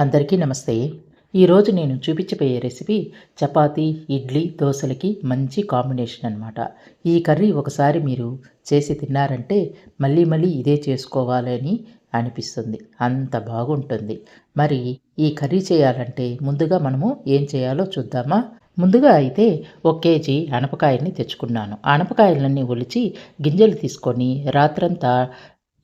అందరికీ నమస్తే. ఈరోజు నేను చూపించబోయే రెసిపీ చపాతీ ఇడ్లీ దోశలకి మంచి కాంబినేషన్ అనమాట ఈ కర్రీ ఒకసారి మీరు చేసి తిన్నారంటే మళ్ళీ మళ్ళీ ఇదే చేసుకోవాలని అనిపిస్తుంది. అంత బాగుంటుంది. మరి ఈ కర్రీ చేయాలంటే ముందుగా మనము ఏం చేయాలో చూద్దామా? ముందుగా అయితే ఒక కేజీ అనపకాయల్ని తెచ్చుకున్నాను. అనపకాయలన్నీ ఒలిచి గింజలు తీసుకొని రాత్రంతా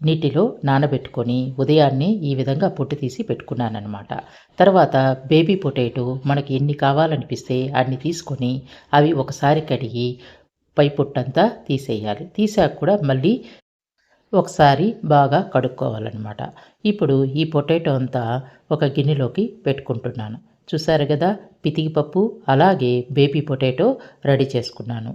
నీటిలో నానబెట్టుకొని ఉదయాన్నే ఈ విధంగా పొట్టు తీసి పెట్టుకున్నాను అనమాట తర్వాత బేబీ పొటాటో మనకి ఎన్ని కావాలనిపిస్తే అన్ని తీసుకొని అవి ఒకసారి కడిగి పై పొట్టంతా తీసేయాలి. తీసాక కూడా మళ్ళీ ఒకసారి బాగా కడుక్కోవాలన్నమాట. ఇప్పుడు ఈ పొటాటో అంతా ఒక గిన్నెలోకి పెట్టుకుంటున్నాను. చూసారు కదా? పితికిపప్పు అలాగే బేబీ పొటాటో రెడీ చేసుకున్నాను.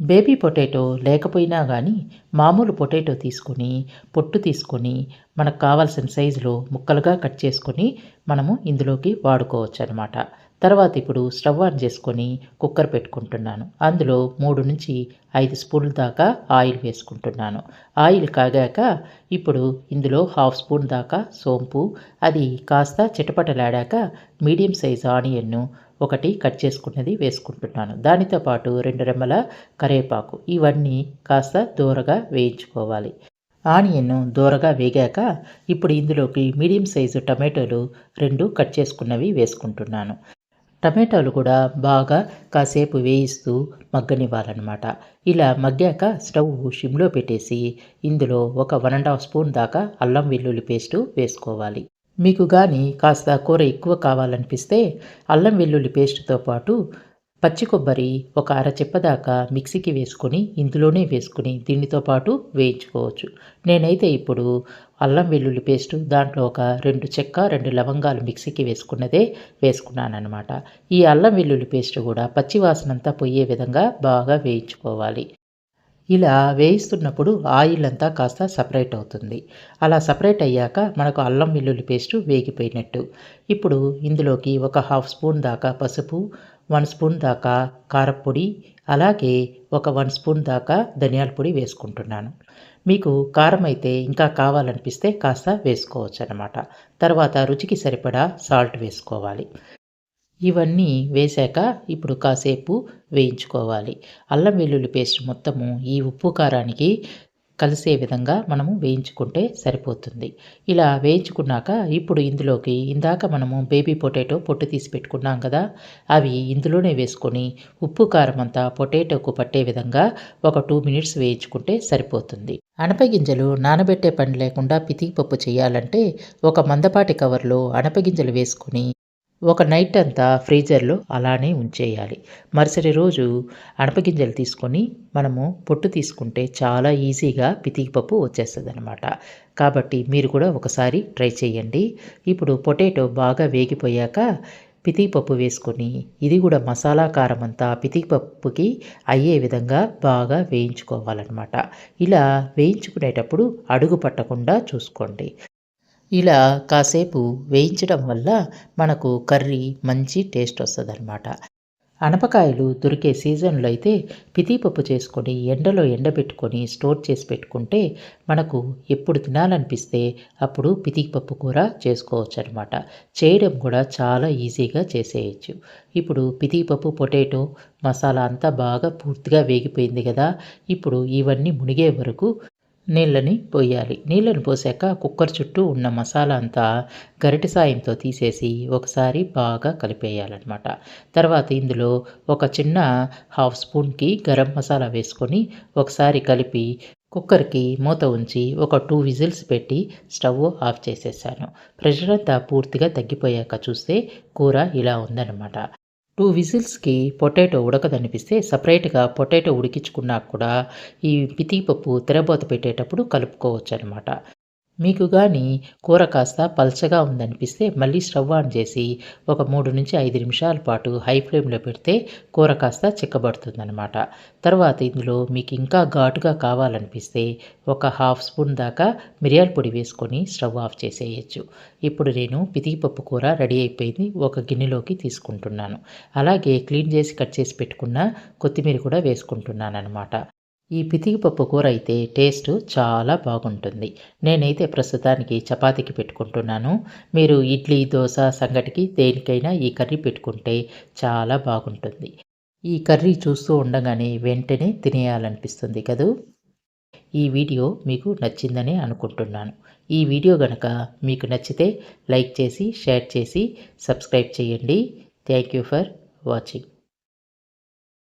బేబీ పొటాటో లేకపోయినా కానీ మామూలు పొటాటో తీసుకొని పొట్టు తీసుకొని మనకు కావాల్సిన సైజులో ముక్కలుగా కట్ చేసుకొని మనము ఇందులోకి వాడుకోవచ్చు అనమాట తర్వాత ఇప్పుడు స్టవ్ ఆన్ చేసుకొని కుక్కర్ పెట్టుకుంటున్నాను. అందులో మూడు నుంచి ఐదు స్పూన్ల దాకా ఆయిల్ వేసుకుంటున్నాను. ఆయిల్ కాగాక ఇప్పుడు ఇందులో హాఫ్ స్పూన్ దాకా సోంపు అది కాస్త చిటపటలాడాక మీడియం సైజ్ ఆనియన్ను ఒకటి కట్ చేసుకున్నది వేసుకుంటున్నాను. దానితో పాటు రెండు రెమ్మల కరివేపాకు ఇవన్నీ కాస్త దూరగా వేయించుకోవాలి. ఆనియన్ను దూరగా వేగాక ఇప్పుడు ఇందులోకి మీడియం సైజు టమాటోలు రెండు కట్ చేసుకున్నవి వేసుకుంటున్నాను. టమాటాలు కూడా బాగా కాసేపు వేయిస్తూ మగ్గనివ్వాలన్నమాట. ఇలా మగ్గాక స్టవ్ షిమ్లో పెట్టేసి ఇందులో ఒక వన్ అండ్ హాఫ్ స్పూన్ దాకా అల్లం వెల్లుల్లి పేస్టు వేసుకోవాలి. మీకు కానీ కాస్త కూర ఎక్కువ కావాలనిపిస్తే అల్లం వెల్లుల్లి పేస్టుతో పాటు పచ్చి కొబ్బరి ఒక అర చెప్పదాకా మిక్సీకి వేసుకొని ఇందులోనే వేసుకుని దీనితో పాటు వేయించుకోవచ్చు. నేనైతే ఇప్పుడు అల్లం వెల్లుల్లి పేస్టు దాంట్లో ఒక రెండు చెక్క రెండు లవంగాలు మిక్సీకి వేసుకున్నదే వేసుకున్నానమాట ఈ అల్లం వెల్లుల్లి పేస్ట్ కూడా పచ్చి వాసనంతా పోయే విధంగా బాగా వేయించుకోవాలి. ఇలా వేయిస్తున్నప్పుడు ఆయిల్ అంతా కాస్త సపరేట్ అవుతుంది. అలా సపరేట్ అయ్యాక మనకు అల్లం వెల్లుల్లి పేస్ట్ వేగిపోయినట్టు. ఇప్పుడు ఇందులోకి ఒక హాఫ్ స్పూన్ దాకా పసుపు వన్ స్పూన్ దాకా కారపొడి అలాగే ఒక వన్ స్పూన్ దాకా ధనియాల పొడి వేసుకుంటున్నాను. మీకు కారం అయితే ఇంకా కావాలనిపిస్తే కాస్త వేసుకోవచ్చు అనమాట తర్వాత రుచికి సరిపడా సాల్ట్ వేసుకోవాలి. ఇవన్నీ వేశాక ఇప్పుడు కాసేపు వేయించుకోవాలి. అల్లం వెల్లుల్లి పేస్ట్ మొత్తము ఈ ఉప్పు కారానికి కలిసే విధంగా మనము వేయించుకుంటే సరిపోతుంది. ఇలా వేయించుకున్నాక ఇప్పుడు ఇందులోకి ఇందాక మనము బేబీ పొటాటో పొట్టు తీసి పెట్టుకున్నాం కదా అవి ఇందులోనే వేసుకొని ఉప్పు కారం అంతా పొటాటోకు పట్టే విధంగా ఒక టూ మినిట్స్ వేయించుకుంటే సరిపోతుంది. అనపగింజలు నానబెట్టే పని లేకుండా పితికి పప్పు చేయాలంటే ఒక మందపాటి కవర్లో అనపగింజలు వేసుకొని ఒక నైట్ అంతా ఫ్రీజర్లో అలానే ఉంచేయాలి. మరుసటి రోజు అనపగింజలు తీసుకొని మనము పొట్టు తీసుకుంటే చాలా ఈజీగా పితికిపప్పు వచ్చేస్తుంది అనమాట కాబట్టి మీరు కూడా ఒకసారి ట్రై చేయండి. ఇప్పుడు పొటాటో బాగా వేగిపోయాక పితికిపప్పు వేసుకొని ఇది కూడా మసాలా కారం అంతా పితికిపప్పుకి అయ్యే విధంగా బాగా వేయించుకోవాలన్నమాట. ఇలా వేయించుకునేటప్పుడు అడుగు పట్టకుండా చూసుకోండి. ఇలా కాసేపు వేయించడం వల్ల మనకు కర్రీ మంచి టేస్ట్ వస్తుంది అనమాట అనపకాయలు దొరికే సీజన్లో అయితే పితిపప్పు చేసుకొని ఎండలో ఎండబెట్టుకొని స్టోర్ చేసి పెట్టుకుంటే మనకు ఎప్పుడు తినాలనిపిస్తే అప్పుడు పితిపప్పు కూర చేసుకోవచ్చు అనమాట చేయడం కూడా చాలా ఈజీగా చేసేయచ్చు. ఇప్పుడు పితిపప్పు పొటాటో మసాలా అంతా బాగా పూర్తిగా వేగిపోయింది కదా ఇప్పుడు ఇవన్నీ మునిగే వరకు నీళ్ళని పోయాలి. నీళ్ళని పోసాక కుక్కర్ చుట్టూ ఉన్న మసాలా అంతా గరిటె సాయంతో తీసేసి ఒకసారి బాగా కలిపేయాలన్నమాట. తర్వాత ఇందులో ఒక చిన్న హాఫ్ స్పూన్కి గరం మసాలా వేసుకొని ఒకసారి కలిపి కుక్కర్కి మూత ఉంచి ఒక టూ విజిల్స్ పెట్టి స్టవ్ ఆఫ్ చేసేసాను. ప్రెషర్ అంతా పూర్తిగా తగ్గిపోయాక చూస్తే కూర ఇలా ఉందన్నమాట. టూ విజిల్స్కి పొటాటో ఉడకదనిపిస్తే సపరేట్గా పొటాటో ఉడికించుకున్నా కూడా ఈ పితీపప్పు తెరబోత పెట్టేటప్పుడు కలుపుకోవచ్చు అనమాట మీకు కానీ కూర కాస్త పల్చగా ఉందనిపిస్తే మళ్ళీ స్టవ్ ఆన్ చేసి ఒక మూడు నుంచి ఐదు నిమిషాల పాటు హై ఫ్లేమ్లో పెడితే కూర కాస్త చిక్కబడుతుందనమాట తర్వాత ఇందులో మీకు ఇంకా ఘాటుగా కావాలనిపిస్తే ఒక హాఫ్ స్పూన్ దాకా మిరియాల పొడి వేసుకొని స్టవ్ ఆఫ్ చేసేయచ్చు. ఇప్పుడు నేను పితికిపప్పు కూర రెడీ అయిపోయింది ఒక గిన్నెలోకి తీసుకుంటున్నాను. అలాగే క్లీన్ చేసి కట్ చేసి పెట్టుకున్న కొత్తిమీర కూడా వేసుకుంటున్నాను అనమాట ఈ పితికి పప్పు కూర అయితే టేస్ట్ చాలా బాగుంటుంది. నేనైతే ప్రస్తుతానికి చపాతీకి పెట్టుకుంటున్నాను. మీరు ఇడ్లీ దోశ సంగటికి దేనికైనా ఈ కర్రీ పెట్టుకుంటే చాలా బాగుంటుంది. ఈ కర్రీ చూస్తూ ఉండగానే వెంటనే తినేయాలనిపిస్తుంది కదూ? ఈ వీడియో మీకు నచ్చిందని అనుకుంటున్నాను. ఈ వీడియో కనుక మీకు నచ్చితే లైక్ చేసి షేర్ చేసి సబ్స్క్రైబ్ చేయండి. Thank you for watching.